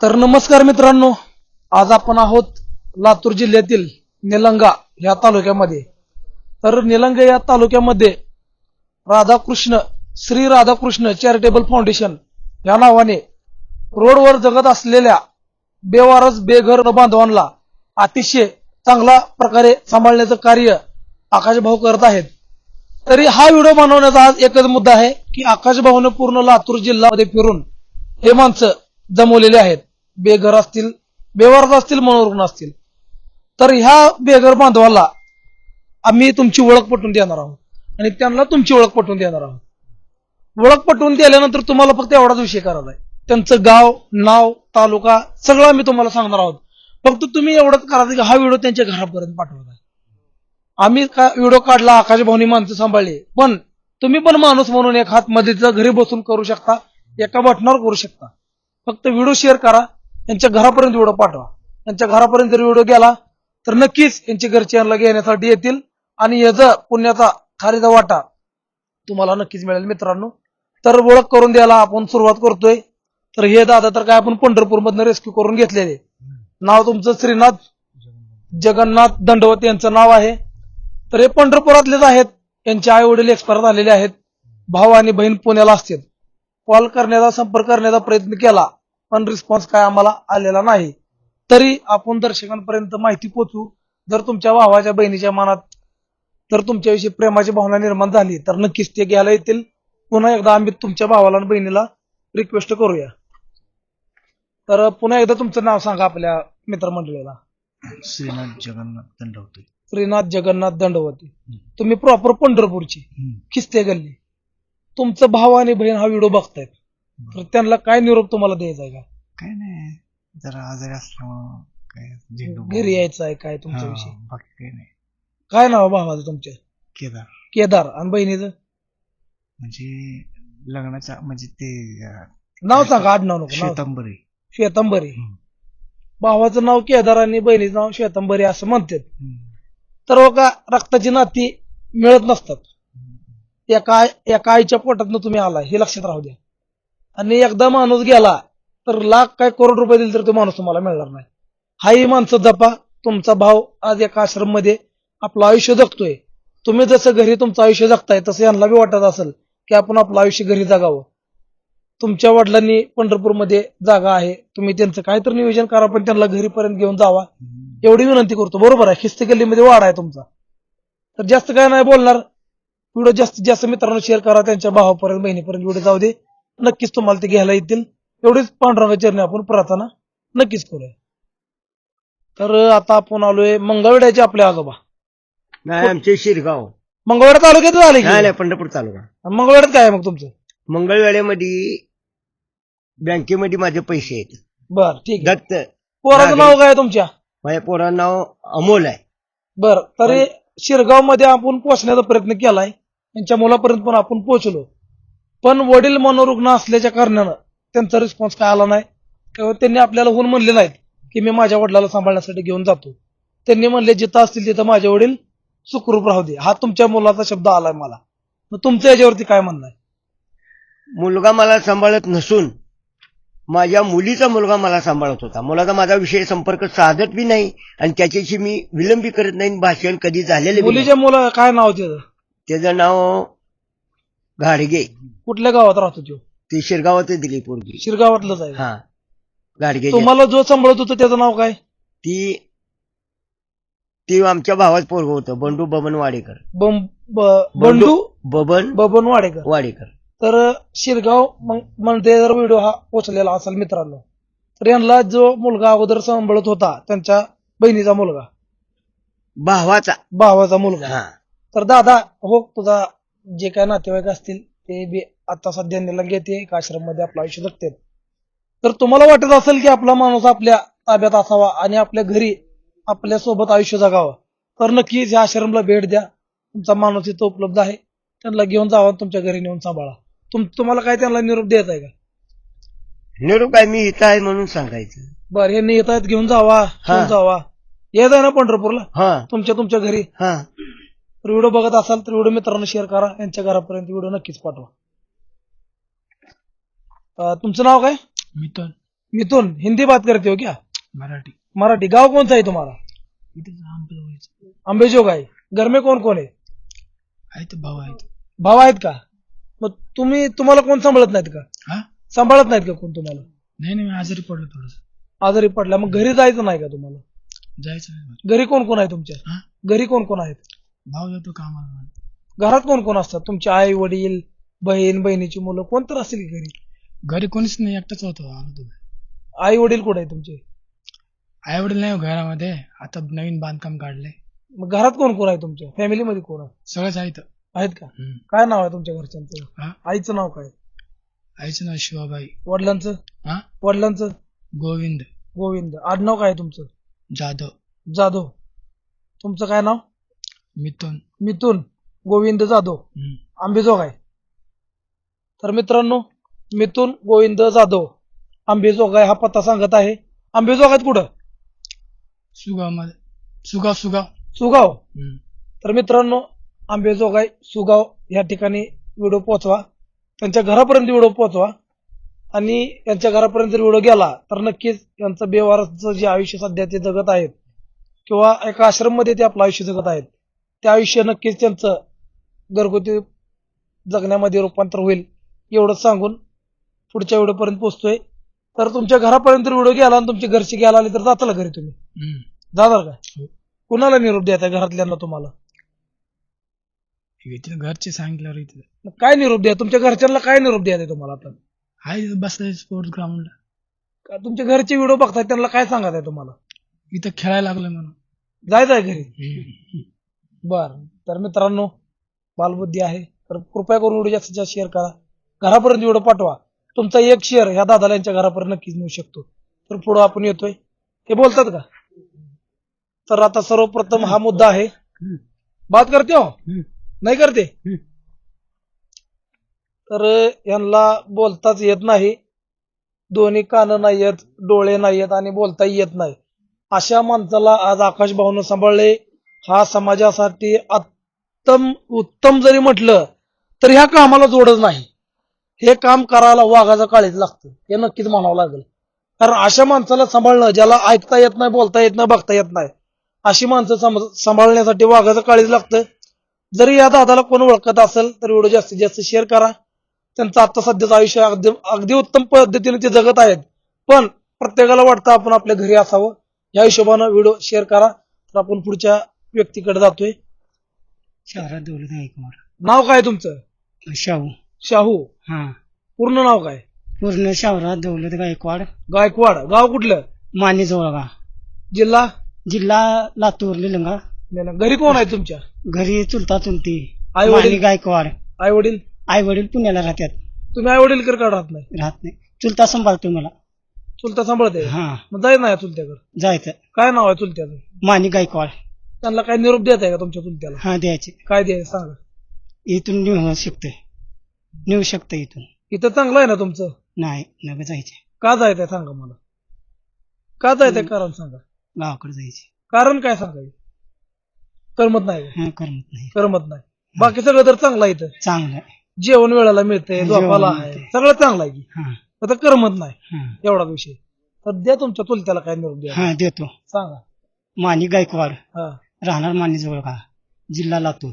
तर नमस्कार मित्रांनो आज आपण आहोत लातूर जिल्ह्यातील निलंगा या तालुक्यामध्ये. तर निलंगा या तालुक्यामध्ये राधाकृष्ण श्री राधाकृष्ण चॅरिटेबल फाउंडेशन या नावाने रोडवर जगत असलेल्या बेवारस बेघर बांधवांना अतिशय चांगला प्रकारे सांभाळण्याचं कार्य आकाशभाऊ करत आहेत. तरी हा व्हिडिओ बनवण्याचा आज एकच मुद्दा आहे की आकाशभाऊने पूर्ण लातूर जिल्ह्यामध्ये फिरून हे माणसं जमवलेले आहेत. बेघर असतील बेवारस असतील मनोरुग्ण असतील. तर ह्या बेघर बांधवाला आम्ही तुमची ओळख पटवून देणार आहोत. आणि त्यांना तुमची ओळख पटवून देणार आहोत. ओळख पटवून दिल्यानंतर तुम्हाला फक्त एवढाच विषय करायचा आहे. त्यांचं गाव नाव तालुका सगळं आम्ही तुम्हाला सांगणार आहोत. फक्त तुम्ही एवढंच करायचं की हा व्हिडिओ त्यांच्या घरापर्यंत पाठवत आहे. आम्ही का व्हिडिओ काढला आकाश माणसं सांभाळली. पण तुम्ही पण माणूस म्हणून एक हात मदतीचा घरी बसून करू शकता एका बटनावर करू शकता. फक्त व्हिडिओ शेअर करा यांच्या घरापर्यंत व्हिडिओ पाठवा. यांच्या घरापर्यंत जर व्हिडिओ गेला तर नक्कीच यांचे घरचे यांना घेण्यासाठी येतील. आणि याचा पुण्याचा खारीचा वाटा तुम्हाला नक्कीच मिळेल मित्रांनो. तर ओळख करून द्यायला आपण सुरुवात करतोय. तर हे दादा तर काय आपण पंढरपूर मधनं रेस्क्यू करून घेतलेले. नाव तुमचं? श्रीनाथ जगन्नाथ दंडवत यांचं नाव आहे. तर हे पंढरपुरातलेच आहेत. यांचे आई वडील एक्सपायर झालेले आहेत. भाऊ आणि बहीण पुण्याला असतील. कॉल करण्याचा संपर्क करण्याचा प्रयत्न केला. पण रिस्पॉन्स काय आम्हाला आलेला नाही. तरी आपण दर्शकांपर्यंत माहिती पोचवू जर तुमच्या भावाच्या बहिणीच्या मनात तर तुमच्याविषयी प्रेमाची भावना निर्माण झाली तर नक्कीच ते घ्यायला येतील. पुन्हा एकदा आम्ही तुमच्या भावाला आणि बहिणीला रिक्वेस्ट करूया. तर पुन्हा एकदा तुमचं नाव सांगा आपल्या मित्रमंडळीला. श्रीनाथ जगन्नाथ दंडवते. श्रीनाथ जगन्नाथ दंडवती. तुम्ही प्रॉपर पंढरपूरची खिस्ते गल्ली. तुमचं भाव आणि बहीण हा व्हिडिओ बघतायत. तर त्यांना काय निरोप तुम्हाला द्यायचा आहे का? काय नाही. जरा आजारी असल्यामुळं काय झेंडू घरी यायचं आहे काय हा, तुमच्याविषयी बाकी काही नाही. काय नाव आहे भावाचं तुमच्या केदार. केदार. आणि बहिणीचं? म्हणजे लग्नाच्या म्हणजे ते अं, नाव सांगा आडनाव नको नाव श्वेतांबरी श्वेतांबरी हम्म. भावाचं नाव केदार आणि बहिणीचं नाव श्वेतांबरी असं म्हणतात. हम्म. तर बघा रक्ताची नाती मिळत नसतात. एका एका आईच्या पोटातनं तुम्ही आला हे लक्षात राहू द्या. आणि एकदा माणूस गेला तर लाख काय करोड रुपये दिले तर तो माणूस तुम्हाला मिळणार नाही. हाही माणसं जपा तुमचा भाव आज एका आश्रममध्ये आपलं आयुष्य जगतोय. तुम्ही जसं घरी तुमचं आयुष्य जगताय तसं यांना बी वाटत असेल की आपण आपलं आयुष्य घरी जगावं. तुमच्या वडिलांनी पंढरपूरमध्ये जागा आहे तुम्ही त्यांचं काहीतरी नियोजन करा पण त्यांना घरीपर्यंत घेऊन जावा. एवढी विनंती करतो. बरोबर आहे खिस्त गल्लीमध्ये वाढ आहे तुमचा. तर जास्त काय नाही बोलणार. व्हिडिओ जास्तीत जास्त मित्रांनो शेअर करा त्यांच्या भावापर्यंत बहिणीपर्यंत व्हिडिओ जाऊ दे. नक्कीच तुम्हाला ते घ्यायला येतील. एवढीच पांडुरंगा चरणी आपण प्रार्थना नक्कीच करूया. तर आता आपण आलोय मंगळवेड्याचे आपले आजोबा. नाही आमचे शिरगाव. मंगळवेढा तालुक्यात आले नाही की? नाही पंढरपूर तालुका. मंगळवेड्यात काय आहे मग तुमचं? मंगळवेळेमध्ये बँकेमध्ये माझे पैसे आहेत. बर ठीक आहे. दत्त पोराचं नाव काय आहे तुमच्या? माझ्या पोराचं नाव अमोल आहे. बर तरी शिरगावमध्ये आपण पोहोचण्याचा प्रयत्न केलाय. त्यांच्या मुलापर्यंत पण आपण पोहोचलो. पण वडील मनोरुग्ण असल्याच्या कारणानं त्यांचा रिस्पॉन्स काय आला नाही. तेव्हा त्यांनी आपल्याला होऊन म्हणले नाहीत की मी माझ्या वडिलाला सांभाळण्यासाठी घेऊन जातो. त्यांनी म्हणले जिथं असतील तिथं माझे वडील सुखरूप राहू दे. हा तुमच्या मुलाचा शब्द आलाय मला. मग तुमचं याच्यावरती काय म्हणणं आहे? मुलगा मला सांभाळत नसून माझ्या मुलीचा मुलगा मला सांभाळत होता. मुलाचा माझा विषय संपर्क साधत बी नाही आणि त्याच्याशी मी विलंबी करत नाही भाषण कधी झालेले. मुलीच्या मुला काय नाव त्याचं? त्याचं नाव घाडगे कुठल्या गावात राहतो तो? ते शिरगावात दिली पोरगी. शिरगावातलंच आहे. हा. घाडगे तुम्हाला जो सांभाळत होतं त्याचं नाव काय? ती ती आमच्या भावात पोरग होतं बंडू बबन वाडेकर. बं- ब- बंडू बबन बबन वाडेकर. वाडेकर. तर शिरगाव म- मध्ये जर व्हिडिओ हा पोचलेला असेल मित्रांनो तर यांना जो मुलगा अगोदर सांभाळत होता त्यांच्या बहिणीचा मुलगा. भावाचा. भावाचा मुलगा. हा. तर दादा हो तुझा जे काय नातेवाईक असतील ते बी आता सध्या निलंग येते एक आश्रममध्ये आपलं आयुष्य जगतात. तर तुम्हाला वाटत असेल की आपला माणूस आपल्या ताब्यात असावा आणि आपल्या घरी आपल्यासोबत आयुष्य जगावं. तर नक्कीच या आश्रमला भेट द्या. तुमचा माणूस इथं उपलब्ध आहे. त्यांना घेऊन जावा तुमच्या घरी नेऊन सांभाळा. तुम तुम्हाला काय त्यांना निरोप द्यायचा आहे का? निरोप काय? मी इथं आहे म्हणून सांगायचं. बरं हे येत आहेत घेऊन जावा घेऊन जावा. येत आहे ना पंढरपूरला? हा. तुमच्या तुमच्या घरी? हा. तर व्हिडिओ बघत असाल तर व्हिडिओ मित्रांनो शेअर करा. यांच्या घरापर्यंत व्हिडिओ नक्कीच पाठवा. तुमचं नाव काय? मिथुन. मिथुन. हिंदी बात करते हो क्या? मराठी. मराठी. गांव कौन सा है तुम्हारा इथे आंबे व्हायचं अंबेजोगाई आहे घर में कौन है आहे? भाऊ आहेत. भाव आहेत का? मग तुम्ही तुम्हाला कोण सांभाळत नाहीत का? हा? सांभाळत नाहीत का कोण तुम्हाला? नाही नाही आजारी पडलो थोडस. आजारी पडला. मग घरी जायचं नाही का तुम्हाला? जायचं आहे. घरी कोण कोण आहे तुमच्या? घरी कोण कोण आहेत? भाऊ जातो कामाला. घरात कोण कोण असतात? तुमचे आई वडील बहीण बहिणीची मुलं कोण तर असतील की घरी? घरी कोणीच नाही एकटाच होतो आलो आई वडील कुठे आहे तुमचे? आई वडील नाही हो घरामध्ये. आता नवीन बांधकाम काढलंय. मग घरात कोण कोण आहे तुमच्या? फॅमिलीमध्ये कोण आहे? सगळंच आहे आहेत का? हम्म. काय नाव आहे तुमच्या घरच्यांचं? हा? आईचं नाव काय? आईचं नाव शिवाबाई. वडिलांचं? हा? वडिलांचं? गोविंद. गोविंद. आडनाव काय आहे तुमचं? जाधव. जाधव. तुमचं काय नाव? मिथुन. मिथुन गोविंद जाधव. हम्म. आंबेजोग आहे. तर मित्रांनो मिथुन गोविंद जाधव आंबेजोग आहे हा पत्ता सांगत आहे. आंबेजोग आहेत कुठं सुगावमध्ये सुगाव. सुगाव. सुगाव. तर मित्रांनो आंबेजोगाई सुगाव या ठिकाणी व्हिडिओ पोहोचवा. त्यांच्या घरापर्यंत व्हिडिओ पोहोचवा. आणि यांच्या घरापर्यंत जर व्हिडिओ गेला तर नक्कीच यांचं बेवारसचं जे आयुष्य सध्या ते जगत आहेत किंवा एका आश्रममध्ये ते आपलं आयुष्य जगत आहेत ते आयुष्य नक्कीच त्यांचं घरगुती जगण्यामध्ये रूपांतर होईल एवढंच सांगून पुढच्या व्हिडिओपर्यंत पोहोचतोय. तर तुमच्या घरापर्यंत व्हिडिओ गेला आणि तुमचे घरचे गेला आले तर जाताल घरी तुम्ही. जाणार का? हो. कुणाला निरोप द्यायचा घरातल्यांना तुम्हाला? इथे घरचे सांगितल्यावर इथे. काय निरोप द्या? तुमच्या घरच्यांना काय निरोप द्यायचा तुम्हाला आता? आहे बसलाय स्पोर्ट्स ग्राउंडला तुमच्या घरचे व्हिडिओ बघताय त्यांना काय सांगत आहे तुम्हाला? इथं खेळायला लागलोय म्हणून. जायचं आहे घरी. बर. तर मित्रांनो बालबुद्धी आहे. तर कृपया करून व्हिडिओ जास्तीत जास्त शेअर करा. घरापर्यंत व्हिडिओ पाठवा. तुमचा एक शेअर ह्या दादाला यांच्या घरापर्यंत नक्कीच नेऊ शकतो. तर पुढं आपण येतोय. हे बोलतात का? तर आता सर्वप्रथम हा मुद्दा आहे. बात करते हो? नाही करते? तर यांना बोलताच येत नाही. दोन्ही कान नाही येत डोळे नाही येत आणि बोलताही येत नाही. अशा माणसाला आज आकाश भाऊन सांभाळले. हा समाजासाठी उत्तम उत्तम जरी म्हटलं तर ह्या कामाला जोडच नाही. हे काम करायला वाघाचा काळीच लागतं. हे नक्कीच म्हणावं लागेल. कारण अशा माणसाला सांभाळणं ज्याला ऐकता येत नाही बोलता येत नाही बघता येत नाही अशी माणसं सांभाळण्यासाठी वाघाचं काळीच लागतं. जरी या दादाला कोण ओळखत असेल तर व्हिडिओ जास्तीत जास्त शेअर करा. त्यांचं आता सध्याचं आयुष्य अगदी अगदी उत्तम पद्धतीने ते जगत आहेत. पण प्रत्येकाला वाटतं आपण आपल्या घरी असावं. या हिशोबानं व्हिडिओ शेअर करा. तर आपण पुढच्या व्यक्तीकडे जातोय. शहरात दौलत गायकवाड. नाव काय तुमचं? शाहू. शाहू. हा. पूर्ण नाव काय? पूर्ण शहरात दौलत गायकवाड. गायकवाड. गाव कुठलं? माने जवळगा. जिल्हा? जिल्हा लातूर निलंगा. घरी कोण आहे तुमच्या? घरी चुलता चुलती. आई वडील? माने गायकवाड. आई वडील? आई वडील पुण्याला राहतात. तुम्ही आई वडील कर राहत नाही? राहत नाही. चुलता सांभाळतो मला. चुलता सांभाळते हा. मग जाय नाही चुलत्याकडे. जायचं. काय नाव आहे चुलत्याचं? माने गायकवाड. त्यांना काय निरोप देत आहे का तुमच्या चुलत्याला हा द्यायचे. काय द्यायचं सांगा. इथून नेऊ शकतोय. नेऊ शकतं इथून. इथं चांगलं आहे ना तुमचं? नाही नग जायचे. का जायचंय सांगा मला. का जायचंय? कारण सांगा. गावाकडे जायचे. कारण काय सांगायचं करमत नाही? हा करमत नाही. करमत नाही. बाकी सगळं तर चांगलं आहे इथं. चांगलं आहे. जेवण वेळेला मिळतंय जेवण झोपाला आहे. मिळतंय. सगळं चांगलं आहे की. हा. आता करमत नाही. हा. एवढा विषय. तर द्या तुमच्या चुलत्याला काय निरोप द्या. हा देतो. सांगा. माने गायकवाड. हा. राहणार माने जवळ का? जिल्हा लातूर.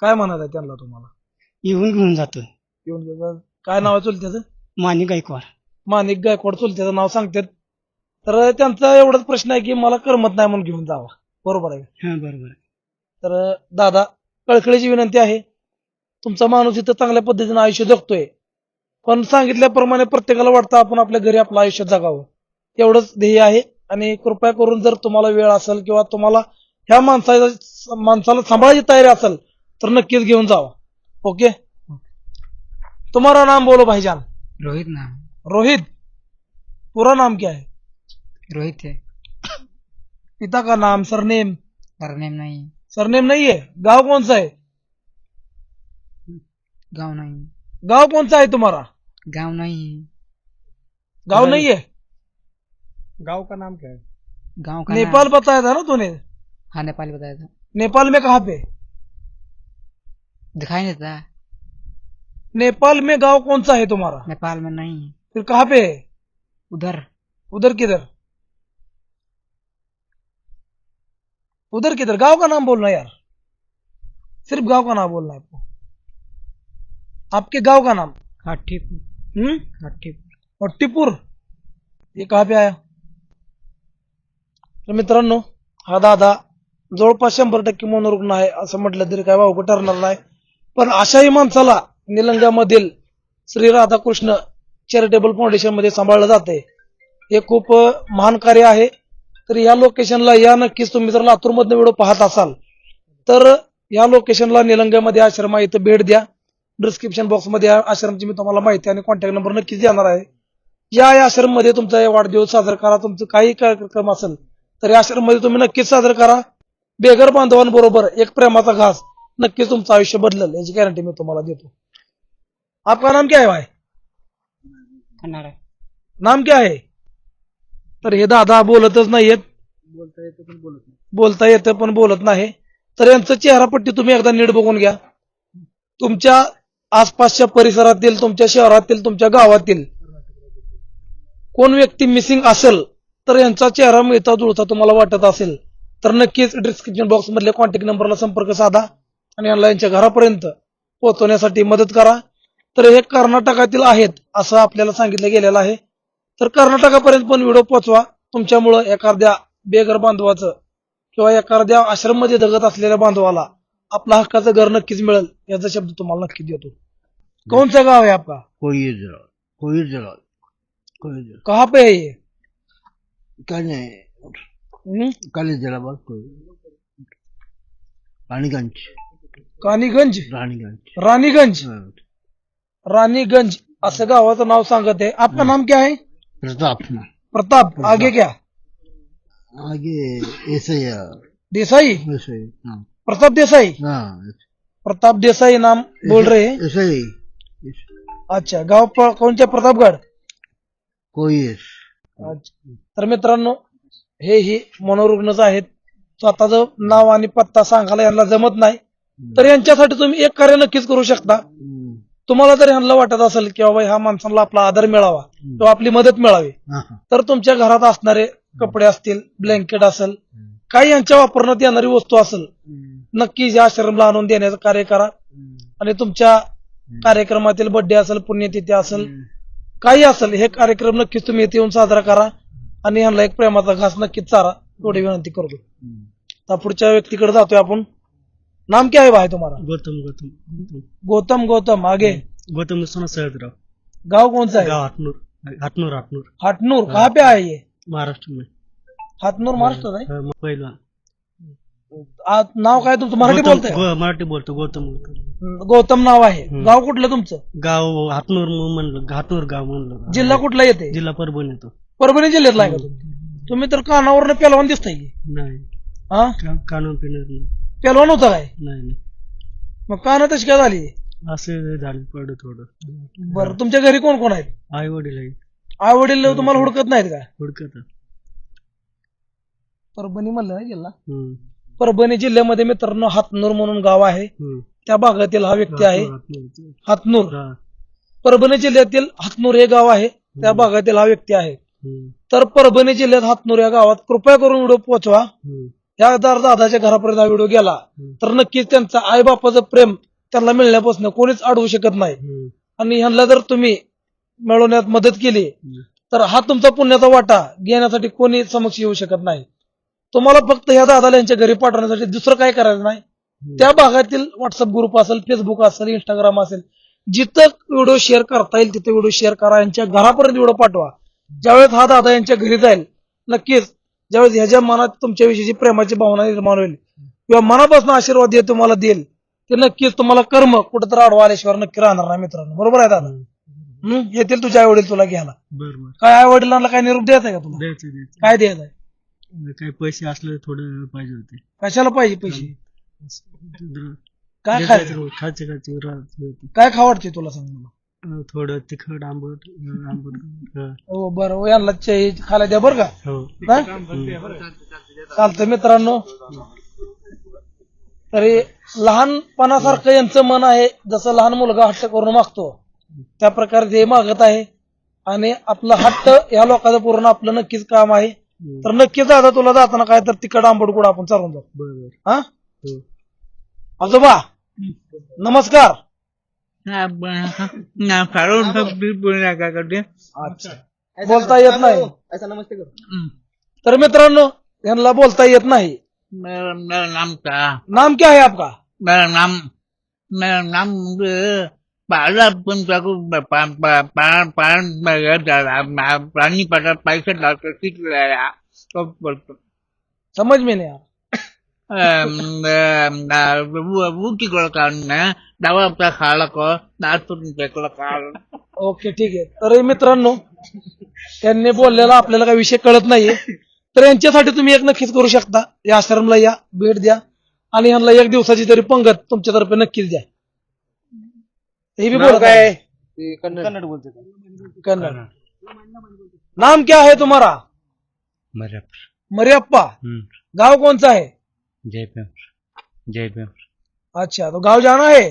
काय म्हणत आहे त्यांना तुम्हाला? येऊन घेऊन जातो येऊन गेलं. काय नाव आहे चुलत्याचं? माने गायकवाड. माणिक गायकवाड चुलत्याचं नाव सांगतात. तर त्यांचा एवढाच प्रश्न आहे की मला करमत नाही म्हणून घेऊन जावा. बरोबर आहे हा बरोबर. तर दादा कळकळीची विनंती आहे. तुमचा माणूस इथं चांगल्या पद्धतीने आयुष्य जगतोय. पण सांगितल्याप्रमाणे प्रत्येकाला वाटतं आपण आपल्या घरी आपलं आयुष्य जगावं. एवढंच ध्येय आहे. आणि कृपया करून जर तुम्हाला वेळ असेल किंवा तुम्हाला ह्या माणसाला माणसाला सांभाळायची तयारी असेल तर नक्कीच घेऊन जावा. ओके? तुम्हारा नाम बोलो भाईजान. रोहित नाम. रोहित. पूरा नाम क्या? है रोहित है पिता का नाम? सरनेम? सरनेम नहीं. सरनेम नहीं है गाँव कौन सा है गाँव नहीं. गाँव कौन सा है तुम्हारा गाँव नहीं. गाँव नहीं है गाँव का नाम क्या? है गाँव का नेपाल बताया था ना तूने? हाँ नेपाल बताया था। नेपाल में कहाँ पे? दिखाई नहीं देता नेपाल में गाँव कौन सा है तुम्हारा? नेपाल में नहीं है। फिर कहाँ पे है? उधर। उधर किधर? उधर किधर? गाँव का नाम बोलना यार। सिर्फ़ गाँव का नाम बोलना है आपको। आपके गाँव का नाम? काठीपूर हम्म? काठीपूर हट्टीपूर ये कहा पे आया? तर मित्रांनो हा दादा जवळपास शंभर टक्के मनोरुग्ण आहे असं म्हटलं तरी काय वावगं ठरणार नाही. पण अशाही माणसाला निलंग्यामधील श्री राधाकृष्ण चॅरिटेबल फाउंडेशनमध्ये सांभाळलं जाते हे खूप महान कार्य आहे. तर या लोकेशनला या नक्कीच तुम्ही जर लातूरमधनं वेळ व्हिडिओ पाहत असाल तर या लोकेशनला निलंग्यामध्ये आश्रम आहे इथं भेट द्या. डिस्क्रिप्शन बॉक्समध्ये या आश्रमची मी तुम्हाला माहिती आणि कॉन्टॅक्ट नंबर नक्कीच देणार आहे. या या तुमचा वाढदिवस साजरा करा. तुमचं काही कार्यक्रम असेल तर या आश्रममध्ये तुम्ही नक्कीच साजरा करा. बेघर बांधवांबरोबर एक प्रेमाचा घास नक्कीच तुमचं आयुष्य बदलेल याची गॅरंटी मी तुम्हाला देतो. आपका नाम क्या है भाई? कन्नडा नाम क्या है? तर हे दादा बोलतच नाहीयेत. बोलता येतं पण बोलत नाही. बोलता येतं पण बोलत नाही. तर यांचं चेहरापट्टी तुम्ही एकदा नीट बघून घ्या. तुमच्या आसपासच्या परिसरातील तुमच्या शहरातील तुमच्या गावातील कोण व्यक्ती मिसिंग असेल तर यांचा चेहरा मिळता जुळता तुम्हाला वाटत असेल. तर नक्कीच डिस्क्रिप्शन बॉक्स मधल्या कॉन्टॅक्ट नंबरला संपर्क साधा आणि यांना यांच्या घरापर्यंत पोहोचवण्यासाठी मदत करा. तर हे कर्नाटकातील आहेत असं आपल्याला सांगितलं गेलेलं आहे. तर कर्नाटकापर्यंत पण व्हिडिओ पोहोचवा. तुमच्यामुळं एखाद्या बेघर बांधवाचं किंवा एखाद्या आश्रममध्ये जगत असलेल्या बांधवाला आपला हक्काचं घर नक्कीच मिळेल याचा शब्द तुम्हाला नक्की देतो. सा गाव है आपका? कोई जरा कोई जरा कोई जरा कहाँ पे है ये? कल जरा बात कोई रानीगंज कानीगंज रानीगंज रानीगंज रानीगंज असं गावाचं नाव सांगत आहे. आपका नाम क्या है प्रताप. प्रताप. आगे क्या आगे ऐसे देसाई? ऐसे ही, प्रताप देसाई? हाँ, प्रताप देसाई नाम बोल रहे हैं ऐसे ही अच्छा. गाव प- कोणत्या प्रतापगड? कोई अच्छा. तर मित्रांनो हे ही मनोरुग्णच आहेत. स्वतःचं नाव आणि पत्ता सांगायला यांना जमत नाही. तर यांच्यासाठी तुम्ही एक कार्य नक्कीच करू शकता. तुम्हाला जर यांना वाटत असेल की बाबा ह्या माणसाला आपला आदर मिळावा किंवा आपली मदत मिळावी तर तुमच्या घरात असणारे कपडे असतील ब्लँकेट असेल काही यांच्या वापरण्यात येणारी वस्तू असेल नक्की या आश्रमला आणून देण्याचं कार्य करा. आणि तुमच्या कार्यक्रमातील बर्थडे असेल पुण्यतिथी असेल. काही असेल हे कार्यक्रम नक्कीच तुम्ही इथे येऊन साजरा करा. आणि ह्यांना एक प्रेमाचा घास नक्कीच चारा एवढी विनंती करतो. आता पुढच्या व्यक्तीकडे जातोय आपण. नाम क्या है भाई तुम्हारा? गौतम गौतम गौतम. गौतम आगे. गौतम सोना सैदराव गांव कौन सा है गाँव हाटनूर हाटनूर हाटनूर हाटनूर कहाँ पे आए ये? महाराष्ट्र में हातनूर महाराष्ट्र आहे? पहलवान. आ- नाव काय तुमचं? मराठी गौतम- बोलताय? गौ- मराठी बोलतो गौतम गौतम. गौतम नाव आहे. हम्म. गाव कुठलं तुमचं? गाव हातनूर म्हणलं हातनूर गाव म्हणलं. जिल्हा कुठला येते? जिल्हा परभणी येतो. परभणी जिल्ह्यातला आहे का तुम्ही तुम्ही तर कानावरनं पेलवान दिसताय. की नाही. हा? का- कानून पिणार नाही. पेलवान होता काय? नाही नाही. मग कान तशी काय झाली? असं झालं पडलं थोडं. बरं तुमच्या घरी कोण कोण आहेत? आई वडील आहे आई वडील तुम्हाला हुडकत नाहीत का? हुडकत. परभणी म्हणलं ना जिल्हा. हम्म. परभणी जिल्ह्यामध्ये मित्रांनो हातनूर म्हणून गाव आहे. हम्म. त्या भागातील हा व्यक्ती आहे. हातनूर. हा. परभणी जिल्ह्यातील हातनूर हे गाव आहे. त्या भागातील हा व्यक्ती आहे. तर परभणी जिल्ह्यात हातनूर या गावात कृपया करून व्हिडिओ पोहोचवा. या दार दादाच्या घरापर्यंत हा व्हिडिओ गेला तर नक्कीच त्यांचा आई बापाचं प्रेम त्यांना मिळण्यापासून कोणीच अडवू शकत नाही. आणि ह्यांना जर तुम्ही मिळवण्यात मदत केली तर हा तुमचा पुण्याचा वाटा घेण्यासाठी कोणी समक्ष येऊ शकत नाही. तुम्हाला फक्त ह्या दादाला यांच्या घरी पाठवण्यासाठी दुसरं काय करायचं नाही? त्या भागातील व्हॉट्सअप ग्रुप असेल फेसबुक असेल इंस्टाग्राम असेल जिथं व्हिडिओ शेअर करता येईल तिथे व्हिडिओ शेअर करा यांच्या घरापर्यंत व्हिडिओ पाठवा. ज्यावेळेस हा दादा यांच्या घरी जाईल नक्कीच ज्यावेळेस ह्याच्या मनात तुमच्याविषयीची प्रेमाची भावना निर्माण होईल किंवा मनापासून आशीर्वाद हे तुम्हाला देईल ते नक्कीच तुम्हाला कर्म कुठेतरी अडवा आल्याशिवाय नक्की राहणार नाही मित्रांनो. बरोबर आहे दादा? येतील तुझ्या आई वडील तुला घ्यायला. काय आई वडिलांना काय निरोप द्यायचा आहे का तुला? काय द्यायचं आहे? काही पैसे असले थोडे पाहिजे होते. कशाला पाहिजे पैसे? काय खायचं. काय खावडते तुला सांग मला? थोडं तिखट आंबट आंबट हा. हो बरं. हो, यांना चे- खायला द्या बरं का? हो. हा? चालतं मित्रांनो. तरी लहानपणासारखं यांचं मन आहे जसं लहान मुलगा हट्ट करून मागतो. त्या प्रकारे ते मागत आहे. आणि आपलं हट्ट या लोकांचं पूर्ण आपलं नक्कीच काम आहे. तर नक्कीच दादा तुला जाताना काय तर तिकड आंबट कुठं आपण चालून जाऊ. हा? आजोबा नमस्कार. अच्छा. बोलता येत नाही. तर मित्रांनो यांना बोलता येत नाही. मेरा मेरा नाम क्या नाम क्या है आपका? मेरा नाम मेरा नाम पाला टाकू प्राणी पटा पैसे डालकर सीट लाया तो बोलतो। समझ में नहीं आ रहा. वो की गोळ कारण डावा आपला खाला को टेकला काल ओके ठीक. आहे तर मित्रांनो त्यांनी बोललेला आपल्याला काही विषय कळत नाहीये. तर यांच्यासाठी तुम्ही एक नक्कीच करू शकता. या आश्रमला या भेट द्या. आणि यांना एक दिवसाची तरी पंगत तुमच्यातर्फे नक्कीच द्या. हे बी बोलत आहे. कन्नड. बोलते कन्नड. नाम क्या है तुम्हारा? मरियप्पा गांव कौन सा है जयपूर जयपूर अच्छा तो गांव जाना है?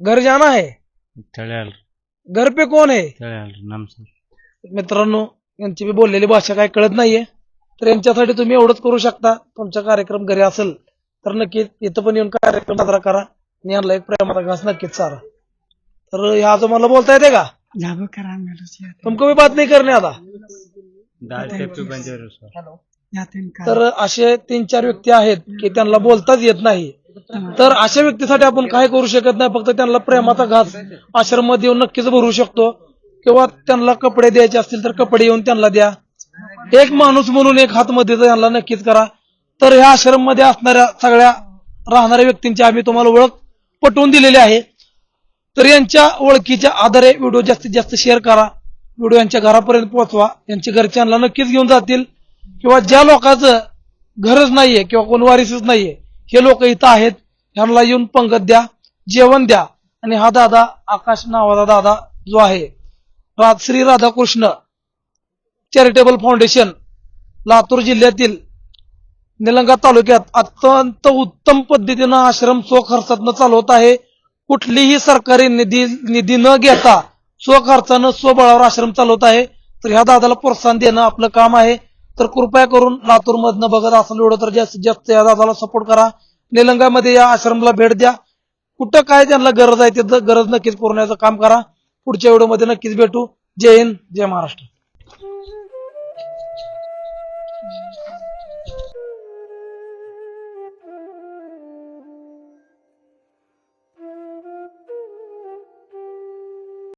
घर जाना है? तळ्याल। घर पे कौन है? तळ्याल नामसर। मित्रांनो यांची मी बोललेली भाषा काय कळत नाहीये तर यांच्यासाठी तुम्ही एवढंच करू शकता. तुमचा कार्यक्रम घरी असेल तर नक्की इथं पण येऊन कार्यक्रम साजरा करा. आणि यांना एक प्रेमाचा घास नक्कीच चारा. तर ह्या आजोबाला बोलता येते का? तुमको भी बात नहीं करने आता. सर. तर असे तीन चार व्यक्ती आहेत की त्यांना बोलताच येत नाही. तर अशा व्यक्तीसाठी आपण काय करू शकत नाही? फक्त त्यांना प्रेमाचा घास आश्रम येऊन नक्कीच भरू शकतो. किंवा त्यांना कपडे द्यायचे असतील तर कपडे येऊन त्यांना द्या. एक माणूस म्हणून एक हात मध्ये त्यांना नक्कीच करा तर ह्या आश्रममध्ये असणाऱ्या सगळ्या राहणाऱ्या व्यक्तींची आम्ही तुम्हाला ओळख पटवून दिलेली आहे. तर यांच्या ओळखीच्या आधारे व्हिडिओ जास्तीत जास्त शेअर करा. व्हिडिओ यांच्या घरापर्यंत पोहोचवा. यांच्या घरच्यांना नक्कीच घेऊन जातील. किंवा ज्या लोकांचं घरच नाहीये किंवा कोण वारिसच नाहीये हे लोक इथं आहेत ह्यांना येऊन पंगत द्या जेवण द्या. आणि हा दादा आकाश नावाचा दादा जो आहे श्री राधाकृष्ण चॅरिटेबल फाउंडेशन लातूर जिल्ह्यातील निलंगा तालुक्यात अत्यंत उत्तम पद्धतीनं आश्रम स्वखर्चातनं चालवत आहे. कुठलीही सरकारी निधी निधी न घेता स्वखर्चानं स्वबळावर आश्रम चालवत आहे. तर ह्या दादाला प्रोत्साहन देणं आपलं काम आहे. तर कृपया करून लातूर मधनं बघत असेल एवढं तर जास्तीत जास्त या दादाला सपोर्ट करा. निलंगामध्ये या आश्रमला भेट द्या. कुठं काय त्यांना गरज आहे ते गरज नक्कीच पुरवण्याचं काम करा. पुढच्या व्हिडिओमध्ये नक्कीच भेटू. जय हिंद जय महाराष्ट्र.